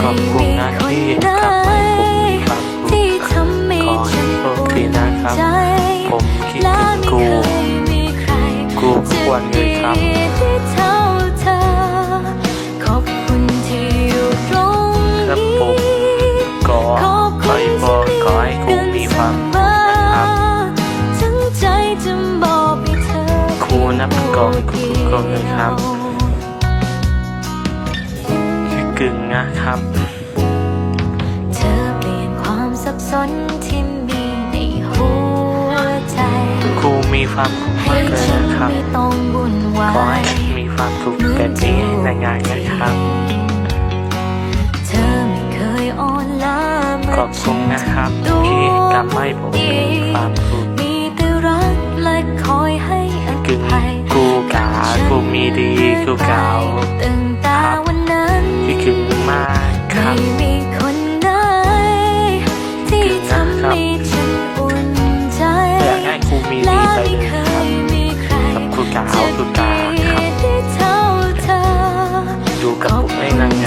ขอบคุณนะที่ทำให้ผมมีความสุขที่ทำให้ขอให้ฉันโชคดีนะครับใจผมคิดและถึงไม่กูเคยมีใครกูทุกวันเลยครับจะดีที่เท่าเธอขอบคุณที่อยู่ตรงครับนี้ผมก็ขอบขอให้พรขอให้กูมีความสุขนะครับทั้งใจจะบอกให้เธอครูนับกองครูกองเลยครับคือ กึ่งนะครับ เธอเปลี่ยนความสับสนที่มีในหัวใจ ครูมีความสุขให้มากเลยฉันนะครับไม่ต้องวุ่นวาขอให้ยมีความสุขแบบนี้ในงานนะครับเธอไม่เคยอ่อนล้าเมื่ขอบคุณนะครับ ที่ทำให้ผมมีความสุขมีแต่รักและคอยให้อกึ่งภัยกูกากูมีดีกูเก่า มีคนไหนที่ทำให้ฉันอุ่นใจและไม่คยมีครจะดีได้เท่าเดูกับผมให้นาง